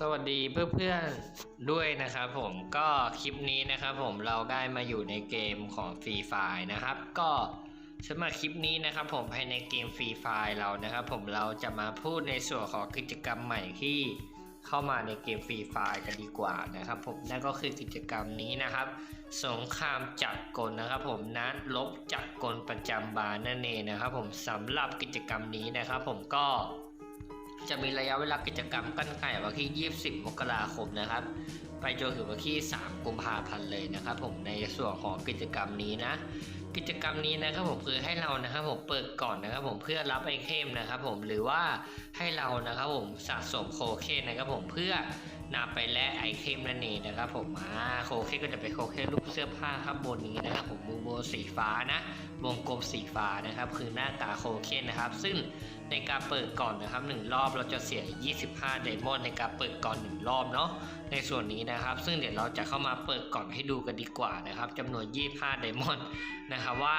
สวัสดีเพื่อนๆด้วยนะครับผมก็คลิปนี้นะครับผมเราได้มาอยู่ในเกมของฟรีไฟนะครับ ก็สำหรับคลิปนี้นะครับผมภายในเกมฟรีไฟเรานะครับผมเราจะมาพูดในส่วนของกิจกรรมใหม่ที่เข้ามาในเกมฟรีไฟกันดีกว่านะครับผมนั่นก็คือกิจกรรมนี้นะครับ สงครามจักรกลนะครับ ผมนัดลบจักรกลประจำบานนั่นเองนะครับ ผมสำหรับกิจกรรมนี้นะครับ ผมก็ จะมีระยะเวลากิจกรรมกั้นไก่วันที่ 20 มกราคมนะครับ ไปจนถึงวันที่ 3 กุมภาพันธ์เลยนะครับผมในส่วนของกิจกรรมนี้นะ กิจกรรมนี้นะครับผมคือให้เรานะครับผมเปิดก่อนนะครับผมเพื่อรับไอเทมนะครับผมหรือว่าให้เรานะครับผมสะสมโคเคนนะครับผมเพื่อนำไปแลกไอเทมนั่นเองนะครับผมอ่าโคเคนก็จะเป็นโคเคนรูปเสื้อผ้าข้างบนนี้นะครับผมมูโบสีฟ้านะ วงกลมสีฟ้านะครับ คือหน้าตาโคเคนนะครับ ซึ่ง ในการเปิดก่อนนะครับหนึ่งรอบเราจะเสีย 25 ไดมอนด์ในการเปิดก่อนหนึ่งรอบเนาะในส่วนนี้นะครับ ซึ่งเดี๋ยวเราจะเข้ามาเปิดก่อนให้ดูกันดีกว่านะครับจำนวน 25 ไดมอนด์นะครับว่า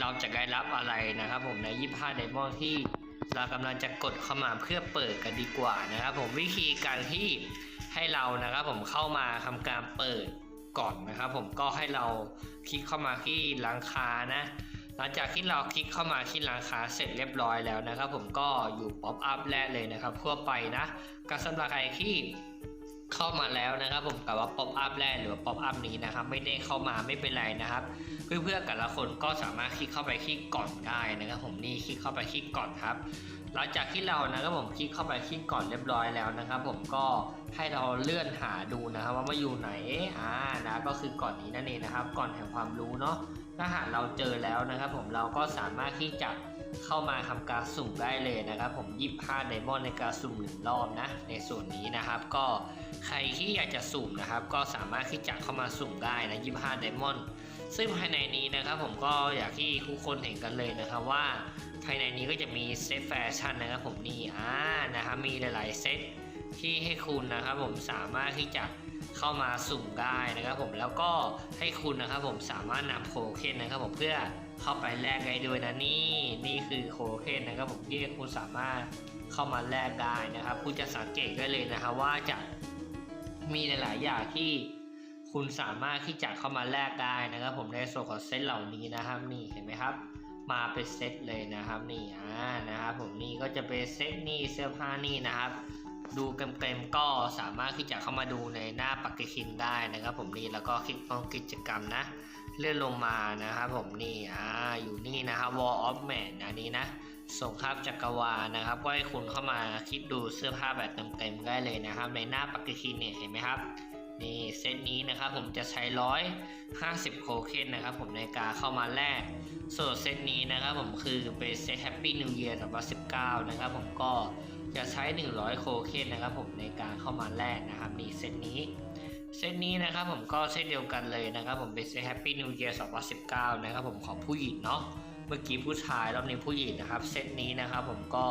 เราจะได้รับอะไรนะครับ ผมใน 25 ไดมอนด์ที่เรากำลังจะกดเข้ามาเพื่อเปิดกันดีกว่านะครับ ผมวิธีการที่ให้เรานะครับผมเข้ามาทำการเปิดก่อนนะครับ ผมก็ให้เราคลิกเข้ามาที่หลังคานะ หลังจากที่เราคลิกเข้ามาที่ร้านค้าเสร็จเรียบร้อยแล้วนะครับ ผมก็อยู่ป๊อปอัพแรกเลยนะครับทั่วไปนะก็สำหรับใครที่เข้ามาแล้วนะครับผมกับว่าป๊อปอัพแรกหรือว่าป๊อปอัพนี้นะครับ ไม่ได้เข้ามาไม่เป็นไรนะครับ เพื่อนๆแต่ละคนก็สามารถคลิกเข้าไปคลิกก่อนได้นะครับ ผมนี่คลิกเข้าไปคลิกก่อนครับ หลังจากที่เรานะครับผมคลิกเข้าไปคลิกก่อนเรียบร้อยแล้วนะครับ ผมก็ให้เราเลื่อนหาดูนะครับ ว่ามาอยู่ไหนอ่านะก็คือก่อนนี้นั่นเองนะครับ ก่อนแห่งความรู้เนาะถ้าหากเราเจอแล้วนะครับ ผมเราก็สามารถที่จะเข้ามาทำการสุ่มได้เลยนะครับ ผม25ไดมอนด์ในการสุ่มหนึ่งรอบนะ ในส่วนนี้นะครับ ก็ใครที่อยากจะสุ่มนะครับ ก็สามารถที่จะเข้ามาสุ่มได้นะ25ไดมอนด์ซึ่งภายในนี้นะครับ ผมก็อยากที่ทุกคนเห็นกันเลยนะครับว่าภายในนี้ก็จะมีเซตแฟชั่นนะครับ ผมนี่อ่านะครับมีหลาย ๆ เซตที่ให้คุณนะครับ ผมสามารถที่จะ เข้ามาสุ่มได้นะครับผมแล้วก็ให้คุณนะครับผมสามารถนำโคเคนนะครับผมเพื่อเข้าไปแลกได้ด้วยนะนี่นี่คือโคเคนนะครับผมที่คุณสามารถเข้ามาแลกได้นะครับ คุณจะสังเกตได้เลยนะครับว่าจะมีหลาย ๆ อย่างที่คุณสามารถที่จะเข้ามาแลกได้นะครับ ผมในส่วนของเซตเหล่านี้นะครับนี่เห็นไหมครับ มาเป็นเซตเลยนะครับนี่อ่านะครับผมนี่ก็จะเป็นเซตนี่เสื้อผ้านี่นะครับ ดูเต็มๆก็สามารถที่จะเข้ามาดูในหน้าปฏิทินได้นะครับผมนี่แล้วก็คลิกของกิจกรรมนะ เลื่อนลงมานะครับผมนี่อ่าอยู่นี่นะครับ Wall of Man อันนี้นะสงครามจักรวาลนะครับ ก็ให้คุณเข้ามาคลิกดูเสื้อผ้าแบบเต็มๆได้เลยนะครับ ในหน้าปฏิทินเนี่ยเห็นไหมครับนี่เซตนี้นะครับผมจะใช้ร้อยห้าสิบโคเคนนะครับผมในการเข้ามาแลกส่วนเซตนี้นะครับผมคือเป็นเซตแฮปปี้นิวเยียร์2019 นะครับผมก็ จะใช้ 100 โคเคนนะครับผมในการเข้ามาแลกนะครับนี่เซตนี้เซตนี้นะครับผมก็เซตเดียวกันเลยนะครับผมเป็นเซตแฮปปี้นิวเยียร์2019 นะครับผมของผู้หญิงเนาะเมื่อกี้ผู้ชายรอบนี้ผู้หญิงนะครับเซตนี้นะครับผมก็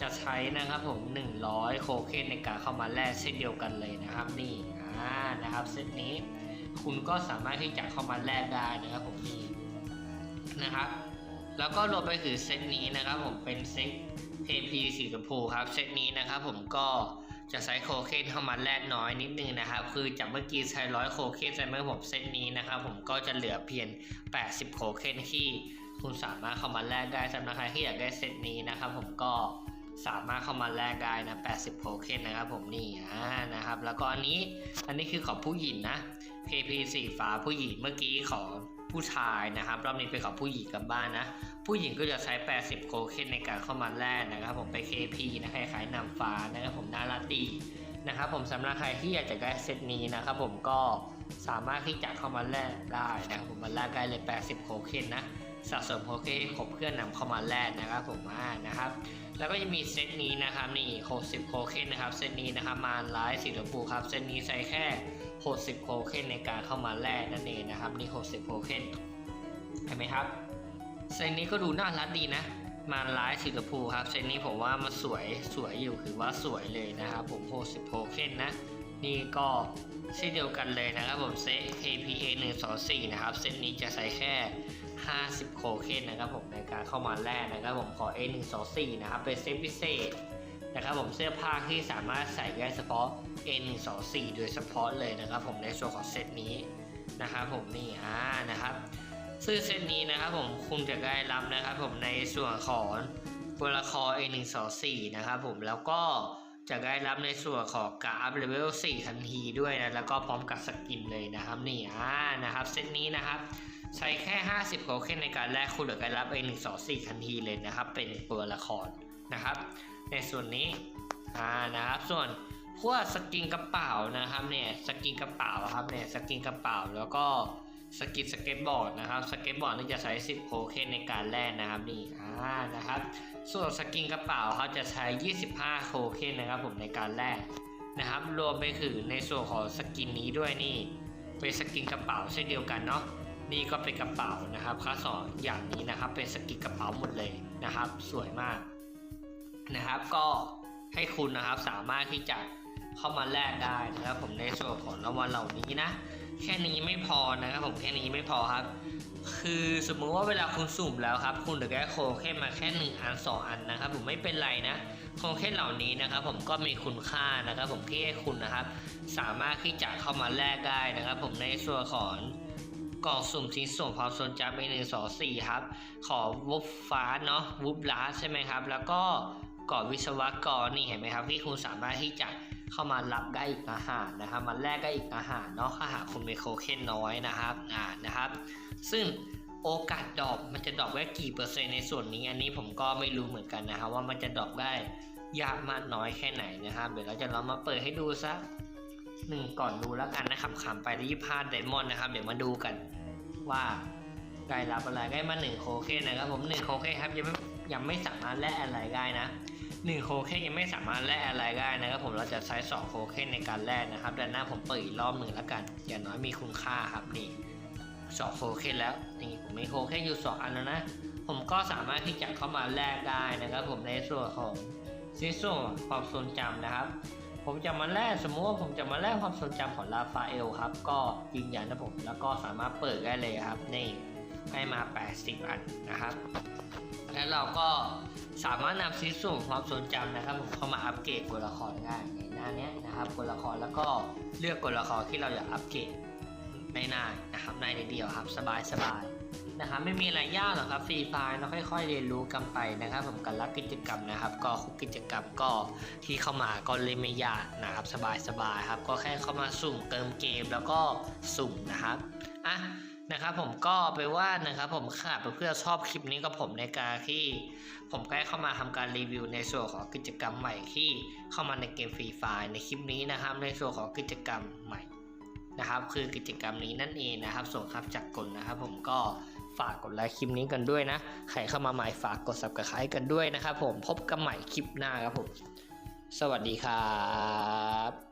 จะใช้นะครับผม 100 โคเคนในการเข้ามาแลกเซตเดียวกันเลยนะครับนี่อ่านะครับเซตนี้คุณก็สามารถที่จะเข้ามาแลกได้นะครับผมนี่นะครับ แล้วก็รวมไปถึงเซตนี้นะครับผมเป็นเซต KP สีชมพูครับเซตนี้นะครับผมก็จะใช้โคเคนเข้ามาแลกน้อยนิดนึงนะครับ คือจากเมื่อกี้ใช้ร้อยโคเคนใช้เมื่อผมเซตนี้นะครับ ผมก็จะเหลือเพียง 80 โคเคนที่คุณสามารถเข้ามาแลกได้สำหรับใครที่อยากได้เซตนี้นะครับ ผมก็สามารถเข้ามาแลกได้นะ 80 โคเคนนะครับ ผมนี่อ่านะครับ แล้วก็อันนี้อันนี้คือของผู้หญิงนะ KP สีฟ้าผู้หญิงเมื่อกี้ของ ผู้ชายนะครับ รอบนี้เป็นของผู้หญิงกับบ้านนะ ผู้หญิงก็จะใช้ 80 โคเคนในการเข้ามาแลกนะครับผมไป KP นะคล้ายๆนำฟ้านะครับผมนารักดีนะครับผมสำหรับใครที่อยากจะได้เซตนี้นะครับผมก็สามารถที่จะเข้ามาแลกได้นะครับผมมาแลกได้เลย 80 โคเคนนะสะสมโคเคนครบเพื่อนนำเข้ามาแลกนะครับผมอ่านะครับแล้วก็จะมีเซตนี้นะครับนี่60โคเคนนะครับเซตนี้นะครับมาลายสีชมพูครับเซตนี้ใช้แค่ 60โคเคนในการเข้ามาแลกนั่นเองนะครับนี่60โคเคนเห็นไหมครับเซตนี้ก็ดูน่ารักดีนะมาลายสีชมพูครับเซตนี้ผมว่ามันสวยสวยอยู่คือว่าสวยเลยนะครับผม60โคเคนนะนี่ก็เช่นเดียวกันเลยนะครับผมเซต KPA 124นะครับเซตนี้จะใช้แค่ 50 โคเคนนะครับผมในการเข้ามาแลกนะครับผมขอ A124 นะครับเป็นเซตพิเศษ นะครับผมเสื้อผ้าที่สามารถใส่ได้เฉพาะ N124 โดยเฉพาะเลยนะครับ ผมในส่วนของเซตนี้นะครับผมนี่อ่านะครับซึ่งเซตนี้นะครับผมคุณจะได้รับนะครับผมในส่วนของตัวละคร N124 นะครับผมแล้วก็ จะได้รับในส่วนของกราฟเลเวล4ทันทีด้วยนะ แล้วก็พร้อมกับสกินเลยนะครับนี่อ่านะครับเซตนี้นะครับ ใช้แค่ 50โทเค็นในการแลกคุณจะได้รับ A124 ทันทีเลยนะครับ เป็นตัวละครนะครับ ในส่วนนี้อ่านะครับส่วนพวกสกินกระเป๋านะครับเนี่ยสกินกระเป๋าครับเนี่ยสกินกระเป๋าแล้วก็ สกินสเก็ตบอร์ดนะครับสเก็ตบอร์ดนี่จะใช้ 10โทเคนในการแลกนนะครับนี่อ่านะครับ ส่วนสกินกระเป๋าเขาจะใช้ 25โทเคนนะครับผมในการแลกนะครับ รวมไปถึงในส่วนของสกินนี้ด้วยนี่ เป็นสกินกระเป๋าเช่นเดียวกันเนาะนี่ก็เป็นกระเป๋านะครับค่าสอนอย่างนี้นะครับ เป็นสกินกระเป๋าหมดเลยนะครับ สวยมากนะครับ ก็ให้คุณนะครับสามารถที่จะเข้ามาแลกได้นะครับผมในส่วนของรางวัลเหล่านี้นะ แค่นี้ไม่พอนะครับผมแค่นี้ไม่พอครับ คือสมมุติว่าเวลาคุณสุ่มแล้วครับ คุณเหลือแค่โคแค่มาแค่หนึ่งอันสองอันนะครับ ผมไม่เป็นไรนะโคแค่เหล่านี้นะครับ ผมก็มีคุณค่านะครับ ผมที่ให้คุณนะครับ สามารถที่จะเข้ามาแลกได้นะครับ ผมในส่วนของกล่องสุ่มชิ้นส่งความสนใจไปหนึ่งสองสี่ครับ ขอวุบฟ้าเนาะวุบลาใช่ไหมครับ แล้วก็ ก่อนวิศวกรนี่เห็นไหมครับที่คุณสามารถที่จะเข้ามารับได้อีกอาหารนะครับมาแลกได้อีกอาหารเนาะถ้าหากคุณมีโคเคนน้อยนะครับอ่านะครับ ซึ่งโอกาสดรอปมันจะดรอปได้กี่เปอร์เซ็นต์ในส่วนนี้อันนี้ผมก็ไม่รู้เหมือนกันนะครับว่ามันจะดรอปได้ยากมากน้อยแค่ไหนนะครับ เดี๋ยวเราจะลองมาเปิดให้ดูสักหนึ่งก่อนดูแล้วกันนะครับขำไปที่พาดไดมอนด์นะครับ เดี๋ยวมาดูกันว่าได้รับอะไรได้มา1โคเคนนะครับผม1โคเคนครับยังไม่ยังไม่สามารถแลกอะไรได้นะ 1โคเคนยังไม่สามารถแลกอะไรได้นะครับผมเราจะใช้2โคเคนในการแลกนะครับด้านหน้าผมเปิดอีกรอบหนึ่งแล้วกัน อย่างน้อยมีคุณค่าครับนี่2โคเคนแล้วนี่ผมมีโคเคนอยู่ 2 อันแล้วนะ ผมก็สามารถที่จะเข้ามาแลกได้นะครับผมในส่วนของซิโซความทรงจำนะครับ ผมจะมาแลกสมมติว่าผมจะมาแลกความทรงจำของลาฟาเอลครับ ก็ยืนยันนะผมแล้วก็สามารถเปิดได้เลยครับนี่ให้มา 80 อันนะครับ แล้วเราก็สามารถนำซีส่วนความทรงจำนะครับผมเข้ามาอัปเกรดตัวละครได้ในหน้านี้นะครับตัวละครแล้วก็เลือกตัวละครที่เราอยากอัปเกรดในหน้านะครับในเดียวครับ สบายสบายๆนะครับไม่มีอะไรยากหรอกครับฟรีไฟล์เราค่อยๆเรียนรู้กันไปนะครับผมกันรับกิจกรรมนะครับ ก็คุกิจกรรมก็ที่เข้ามาก็เลยนไม่ยากนะครับ สบายๆครับ ก็แค่เข้ามาสุ่มเติมเกมแล้วก็สุ่มนะครับอะ นะครับผมก็ไปว่านะครับผมค่ะเพื่อชอบคลิปนี้กับผมในการที่ผมก็ได้เข้ามาทำการรีวิวในส่วนของกิจกรรมใหม่ที่เข้ามาในเกมฟรีไฟในคลิปนี้นะครับในส่วนของกิจกรรมใหม่นะครับคือกิจกรรมนี้นั่นเองนะครับส่งครับจากกลนะครับ ผมก็ฝากกดไลค์คลิปนี้กันด้วยนะใครเข้ามาใหม่ฝากกด subscribe กันด้วยนะครับผมพบกันใหม่คลิปหน้าครับผม สวัสดีครับ